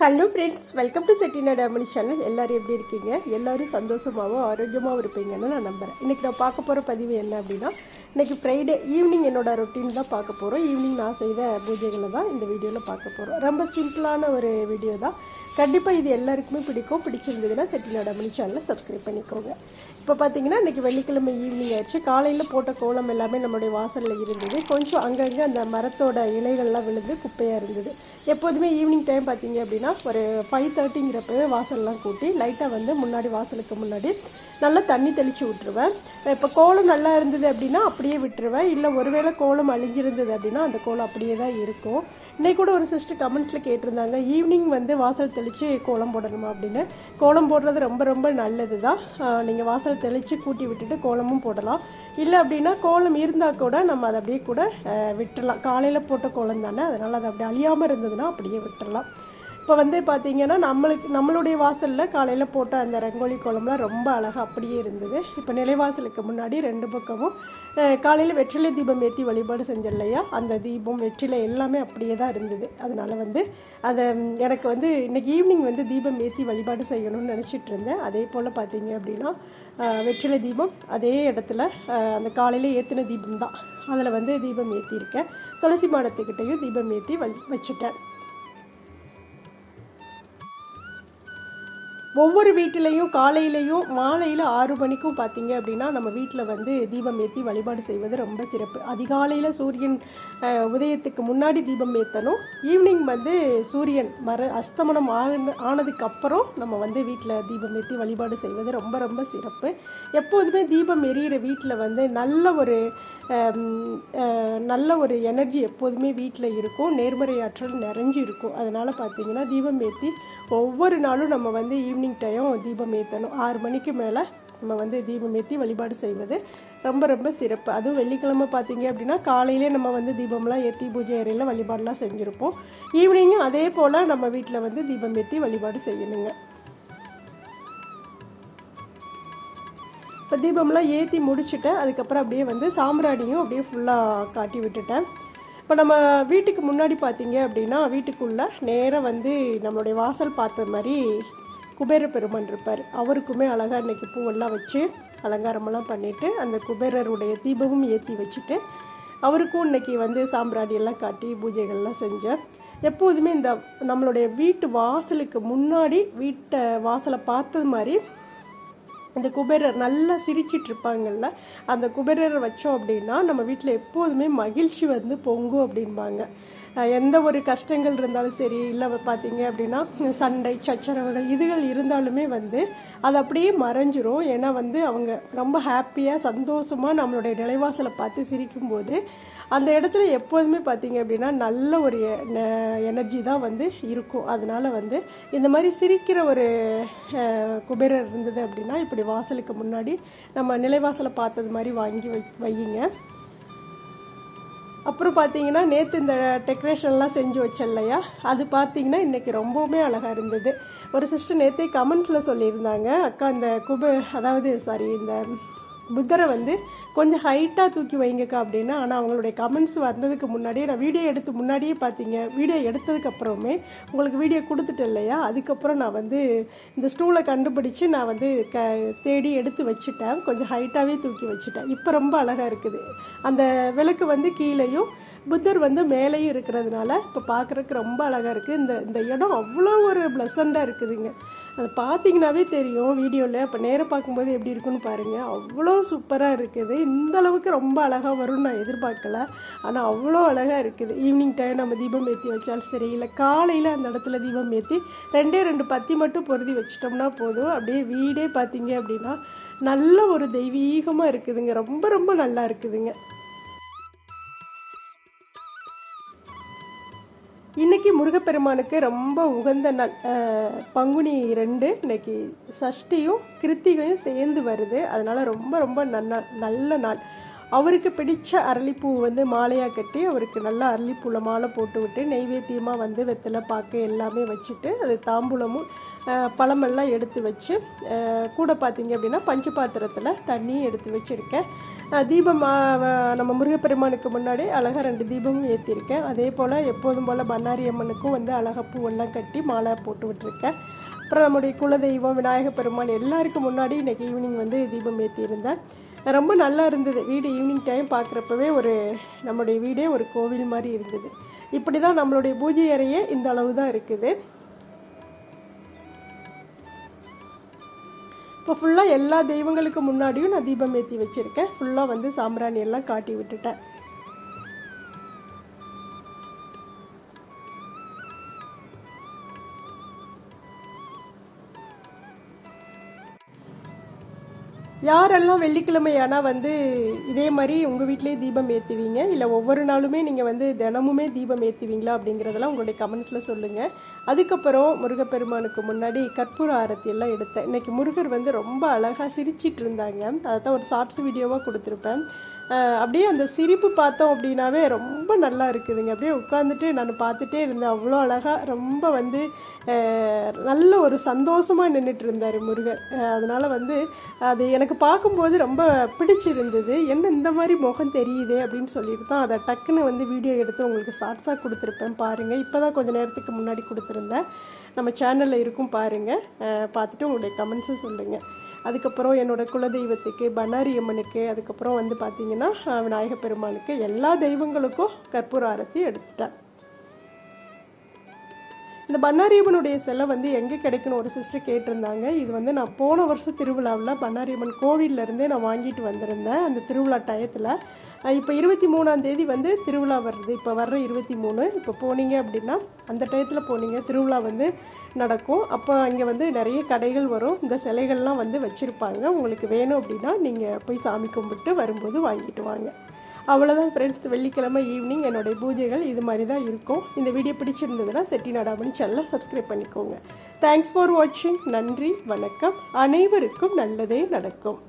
Hello friends welcome to Chettinad டேமனி channel எல்லோரும் எப்படி இருக்கீங்க? எல்லோரும் சந்தோஷமாகவும் ஆரோக்கியமாகவும் இருப்பீங்கன்னு நான் நம்புறேன். இன்றைக்கி நான் பார்க்க போகிற பதிவு என்ன அப்படின்னா இன்றைக்கி ஃப்ரைடே ஈவினிங் என்னோட ரொட்டீன் தான் பார்க்க போகிறோம் ஈவினிங் நான் செய்த பூஜைகளை தான் இந்த வீடியோவில் பார்க்க போகிறோம் ரொம்ப சிம்பிளான ஒரு வீடியோ தான். கண்டிப்பாக இது எல்லாருக்குமே பிடிக்கும். பிடிச்சிருந்ததுன்னா செட்டினா டேமனி சேனலை சப்ஸ்கிரைப் பண்ணிக்கோங்க. இப்போ பார்த்தீங்கன்னா இன்றைக்கி வெள்ளிக்கிழமை ஈவினிங் ஆயிடுச்சு. காலையில் போட்ட கோலம் எல்லாமே நம்மளுடைய வாசலில் இருந்தது. கொஞ்சம் அங்கங்கே அந்த மரத்தோட இலைகள்லாம் விழுந்து குப்பையாக இருந்தது. எப்போதுமே ஈவினிங் டைம் பார்த்தீங்க அப்படின்னா ஒரு ஃபைவ் தேர்ட்டிங்கிறப்ப வாசல்லாம் கூட்டி லைட்டாக வந்து முன்னாடி வாசலுக்கு முன்னாடி நல்லா தண்ணி தெளித்து விட்டுருவேன். இப்போ கோலம் நல்லா இருந்தது அப்படின்னா அப்படியே விட்டுருவேன். இல்லை ஒருவேளை கோலம் அழிஞ்சிருந்தது அப்படின்னா அந்த கோலம் அப்படியே தான் இருக்கும். இன்னைக்கு கூட ஒரு சிஸ்டர் கமெண்ட்ஸில் கேட்டிருந்தாங்க ஈவினிங் வந்து வாசல் தெளித்து கோலம் போடணுமா? அப்படின்னு. கோலம் போடுறது ரொம்ப ரொம்ப நல்லது தான் நீங்கள் வாசல் தெளித்து கூட்டி விட்டுட்டு கோலமும் போடலாம். இல்லை அப்படின்னா கோலம் இருந்தால் கூட நம்ம அதை அப்படியே கூட விட்டுடலாம் விட்டுறலாம். காலையில் போட்ட கோலம் தானே அதனால் அது அப்படி அழியாமல் இருந்ததுன்னா அப்படியே விட்டுறலாம். இப்போ வந்து பார்த்தீங்கன்னா நம்மளுக்கு நம்மளுடைய வாசலில் காலையில் போட்ட அந்த ரங்கோலி கோலம்லாம் ரொம்ப அழகாக அப்படியே இருந்தது. இப்போ நிலைவாசலுக்கு முன்னாடி ரெண்டு பக்கமும் காலையில் வெற்றிலை தீபம் ஏற்றி வழிபாடு செஞ்சோம் இல்லையா அந்த தீபம் வெற்றிலை எல்லாமே அப்படியே தான் இருந்தது. அதனால் வந்து அதை எனக்கு வந்து இன்றைக்கி ஈவினிங் வந்து தீபம் ஏற்றி வழிபாடு செய்யணும்னு நினச்சிட்டு இருந்தேன். அதே போல் பார்த்தீங்க அப்படின்னா வெற்றிலை தீபம் அதே இடத்துல அந்த காலையில் ஏற்றின தீபம் தான். அதில் வந்து தீபம் ஏற்றியிருக்கேன் துளசி மாடத்துக்கிட்டையும் தீபம் ஏற்றி வ வச்சுட்டேன். ஒவ்வொரு வீட்டிலையும் காலையிலையும் மாலையில் ஆறு மணிக்கும் பார்த்தீங்க அப்படின்னா நம்ம வீட்டில் வந்து தீபம் ஏற்றி வழிபாடு செய்வது ரொம்ப சிறப்பு. அதிகாலையில் சூரியன் உதயத்துக்கு முன்னாடி தீபம் ஏற்றணும் ஈவினிங் வந்து சூரியன் மர அஸ்தமனம் ஆன ஆனதுக்கு அப்புறம் நம்ம வந்து வீட்டில் தீபம் ஏற்றி வழிபாடு செய்வது ரொம்ப ரொம்ப சிறப்பு. எப்போதுமே தீபம் எரியிற வீட்டில் வந்து நல்ல ஒரு நல்ல ஒரு எனர்ஜி எப்போதுமே வீட்டில் இருக்கும். நேர்மறை ஆற்றல் நிறைஞ்சு இருக்கும். அதனால் பார்த்தீங்கன்னா தீபம் ஏற்றி ஒவ்வொரு நாளும் நம்ம வந்து ஈவினிங் டைம் தீபம் ஏற்றணும் ஆறு மணிக்கு மேலே நம்ம வந்து தீபம் ஏற்றி வழிபாடு செய்வது ரொம்ப ரொம்ப சிறப்பு. அதுவும் வெள்ளிக்கிழமை பார்த்தீங்க அப்படின்னா காலையிலே நம்ம வந்து தீபம்லாம் ஏற்றி பூஜை அறையில் வழிபாடெலாம் செஞ்சுருப்போம். ஈவினிங்கும் அதே போல் நம்ம வீட்டில் வந்து தீபம் ஏற்றி வழிபாடு செய்யணுங்க. இப்போ தீபம்லாம் ஏற்றி முடிச்சுட்டேன். அதுக்கப்புறம் அப்படியே வந்து சாம்பிராணியும் அப்படியே ஃபுல்லாக காட்டி விட்டுட்டேன். இப்போ நம்ம வீட்டுக்கு முன்னாடி பார்த்தீங்க அப்படின்னா வீட்டுக்குள்ளே நேராக வந்து நம்மளுடைய வாசல் பார்த்த மாதிரி குபேர பெருமான் இருப்பார். அவருக்குமே அழகாக இன்றைக்கி பூவெல்லாம் வச்சு அலங்காரமெல்லாம் பண்ணிவிட்டு அந்த குபேரருடைய தீபமும் ஏற்றி வச்சுட்டு அவருக்கும் இன்னைக்கு வந்து சாம்பிராணியெல்லாம் காட்டி பூஜைகள்லாம் செஞ்சேன். எப்போதுமே இந்த நம்மளுடைய வீட்டு வாசலுக்கு முன்னாடி வீட்டை வாசலை பார்த்தது மாதிரி இந்த குபேரர் நல்லா சிரிச்சிட்டு இருப்பாங்கல்ல அந்த குபேரரை வச்சோம் அப்படின்னா நம்ம வீட்டில் எப்போதுமே மகிழ்ச்சி வந்து பொங்கும் அப்படிம்பாங்க. எந்த ஒரு கஷ்டங்கள் இருந்தாலும் சரி இல்லை பார்த்தீங்க அப்படின்னா சண்டை சச்சரவுகள் இதுகள் இருந்தாலுமே வந்து அது அப்படியே மறைஞ்சிரும். ஏன்னா வந்து அவங்க ரொம்ப ஹாப்பியாக சந்தோஷமாக நம்மளுடைய நிலைவாசலை பார்த்து சிரிக்கும்போது அந்த இடத்துல எப்போதுமே பார்த்தீங்க அப்படின்னா நல்ல ஒரு எனர்ஜி தான் வந்து இருக்கும். அதனால் வந்து இந்த மாதிரி சிரிக்கிற ஒரு குபேரர் இருந்தது அப்படின்னா இப்படி வாசலுக்கு முன்னாடி நம்ம நிலைவாசலை பார்த்தது மாதிரி வாங்கி வை வையுங்க. அப்புறம் பார்த்தீங்கன்னா நேற்று இந்த டெக்கரேஷன்லாம் செஞ்சு வச்சேன் இல்லையா? அது பார்த்தீங்கன்னா இன்றைக்கி ரொம்பவுமே அழகாக இருந்தது. ஒரு சிஸ்டர் நேற்றே கமெண்ட்ஸில் சொல்லியிருந்தாங்க. அக்கா இந்த குப அதாவது சாரி இந்த புத்தரை வந்து கொஞ்சம் ஹைட்டாக தூக்கி வைங்கக்கா அப்படின்னா ஆனால் அவங்களுடைய கமெண்ட்ஸ் வந்ததுக்கு முன்னாடியே நான் வீடியோ எடுத்து முன்னாடியே பார்த்தீங்க. வீடியோ எடுத்ததுக்கப்புறமே உங்களுக்கு வீடியோ கொடுத்துட்டேன் இல்லையா? அதுக்கப்புறம் நான் வந்து இந்த ஸ்டூலை கண்டுபிடிச்சு நான் வந்து க தேடி எடுத்து வச்சுட்டேன். கொஞ்சம் ஹைட்டாகவே தூக்கி வச்சுட்டேன். இப்போ ரொம்ப அழகாக இருக்குது. அந்த விளக்கு வந்து கீழேயும் புத்தர் வந்து மேலேயும் இருக்கிறதுனால இப்போ பார்க்குறதுக்கு ரொம்ப அழகாக இருக்குது இந்த இந்த இடம் அவ்வளோ ஒரு ப்ளசண்ட்டாக இருக்குதுங்க. அது பார்த்தீங்கன்னாவே தெரியும் வீடியோவில் அப்போ நேராக பார்க்கும்போது எப்படி இருக்குன்னு பாருங்கள் அவ்வளோ சூப்பராக இருக்குது. இந்த அளவுக்கு ரொம்ப அழகாக வரும்னு நான் எதிர்பார்க்கல. ஆனால் அவ்வளோ அழகாக இருக்குது. ஈவினிங் டைம் நம்ம தீபம் ஏற்றி வச்சாலும் சரி இல்லை காலையில் அந்த இடத்துல தீபம் ஏற்றி ரெண்டே ரெண்டு பத்தி மட்டும் பொருதி வச்சிட்டோம்னா போதும். அப்படியே வீடே பார்த்தீங்க அப்படின்னா நல்ல ஒரு தெய்வீகமாக இருக்குதுங்க. ரொம்ப ரொம்ப நல்லா இருக்குதுங்க. இன்னைக்கு முருகப்பெருமானுக்கு ரொம்ப உகந்த நாள். பங்குனி ரெண்டு இன்னைக்கு சஷ்டியும் கிருத்திகையும் சேர்ந்து வருது. அதனால ரொம்ப ரொம்ப நல்ல நல்ல நாள். அவருக்கு பிடிச்ச அரளிப்பூ வந்து மாலையாக கட்டி அவருக்கு நல்லா அரளிப்பூவில் மாலை போட்டு விட்டு நெய்வேத்தியமாக வந்து வெத்தலை பாக்கு எல்லாமே வச்சுட்டு அது தாம்பூலமும் பழமெல்லாம் எடுத்து வச்சு கூட பார்த்தீங்க அப்படின்னா பஞ்சு பாத்திரத்தில் தண்ணியும் எடுத்து வச்சுருக்கேன். தீபம் நம்ம முருகப்பெருமானுக்கு முன்னாடி அழகாக ரெண்டு தீபமும் ஏற்றிருக்கேன் அதே போல் எப்போதும் போல் பண்ணாரி அம்மனுக்கும் வந்து அழகாக பூவெல்லாம் கட்டி மாலை போட்டு விட்டுருக்கேன். அப்புறம் நம்முடைய குலதெய்வம் விநாயகப் பெருமான் எல்லாருக்கும் முன்னாடி இன்றைக்கி ஈவினிங் வந்து தீபம் ஏற்றியிருந்தேன் ரொம்ப நல்லா இருந்தது. வீடு ஈவினிங் டைம் பார்க்குறப்பவே ஒரு நம்முடைய வீடே ஒரு கோவில் மாதிரி இருந்தது. இப்படி தான் நம்மளுடைய பூஜை அறையே இந்த அளவு தான் இருக்குது. இப்போ ஃபுல்லாக எல்லா தெய்வங்களுக்கு முன்னாடியும் நான் தீபம் ஏற்றி வச்சுருக்கேன். ஃபுல்லாக வந்து சாம்பிராணி எல்லாம் காட்டி விட்டுட்டேன். யாரெல்லாம் வெள்ளிக்கிழமை ஆனால் வந்து இதே மாதிரி உங்கள் வீட்டிலேயே தீபம் ஏற்றுவீங்க இல்லை ஒவ்வொரு நாளுமே நீங்கள் வந்து தினமுமே தீபம் ஏற்றுவீங்களா அப்படிங்கிறதெல்லாம் உங்களுடைய கமெண்ட்ஸில் சொல்லுங்கள் அதுக்கப்புறம் முருகப்பெருமானுக்கு முன்னாடி கற்பூர ஆரத்தி எல்லாம் எடுத்தேன். இன்னைக்கு முருகர் வந்து ரொம்ப அழகாக சிரிச்சிட்டு இருந்தாங்க. அதை தான் ஒரு ஷார்ட்ஸ் வீடியோவாக கொடுத்துருப்பேன். அப்படியே அந்த சிரிப்பு பார்த்தோம் அப்படின்னாவே ரொம்ப நல்லா இருக்குதுங்க. அப்படியே உட்காந்துட்டு நான் பார்த்துட்டே இருந்தேன். அவ்வளோ அழகாக ரொம்ப வந்து நல்ல ஒரு சந்தோஷமாக நின்றுட்டு இருந்தார் முருகர் அதனால் வந்து அது எனக்கு பார்க்கும்போது ரொம்ப பிடிச்சிருந்தது. என்ன இந்த மாதிரி முகம் தெரியுது அப்படின்னு சொல்லிட்டு தான் அதை டக்குன்னு வந்து வீடியோ எடுத்து உங்களுக்கு ஷார்ட்ஸாக கொடுத்துருப்பேன் பாருங்கள் இப்போ தான் கொஞ்சம் நேரத்துக்கு முன்னாடி கொடுத்துருந்தேன். நம்ம சேனலில் இருக்கும் பாருங்கள் பார்த்துட்டு உங்களுடைய கமெண்ட்ஸும் சொல்லுங்கள் அதுக்கப்புறம் என்னோடய குலதெய்வத்துக்கு பனாரி அம்மனுக்கு அதுக்கப்புறம் வந்து பார்த்தீங்கன்னா விநாயக பெருமானுக்கு எல்லா தெய்வங்களுக்கும் கற்பூர ஆரத்தி எடுத்துட்டேன். இந்த பன்னாரியம்மனுடைய சிலை வந்து எங்கே கிடைக்குன்னு ஒரு சிஸ்டர் கேட்டிருந்தாங்க. இது வந்து நான் போன வருஷம் திருவிழாவில் பண்ணாரியம்மன் கோவில்ல இருந்தே நான் வாங்கிட்டு வந்திருந்தேன். அந்த திருவிழா டயத்தில் இப்போ இருபத்தி மூணாம் தேதி வந்து திருவிழா வருது. இப்போ வர்ற இருபத்தி மூணு இப்போ போனீங்க அப்படின்னா அந்த டயத்தில் போனீங்க. திருவிழா வந்து நடக்கும். அப்போ அங்கே வந்து நிறைய கடைகள் வரும். இந்த சிலைகள்லாம் வந்து வச்சுருப்பாங்க. உங்களுக்கு வேணும் அப்படின்னா நீங்கள் போய் சாமி கும்பிட்டு வரும்போது வாங்கிட்டு வாங்க. அவ்வளோதான் ஃப்ரெண்ட்ஸ் வெள்ளிக்கிழமை ஈவினிங் என்னுடைய பூஜைகள் இது மாதிரி தான் இருக்கும். இந்த வீடியோ பிடிச்சிருந்ததுன்னா செட்டி நாடாமணி சேனலை சப்ஸ்கிரைப் பண்ணிக்கோங்க. தேங்க்ஸ் ஃபார் வாட்சிங் நன்றி வணக்கம். அனைவருக்கும் நல்லதே நடக்கும்.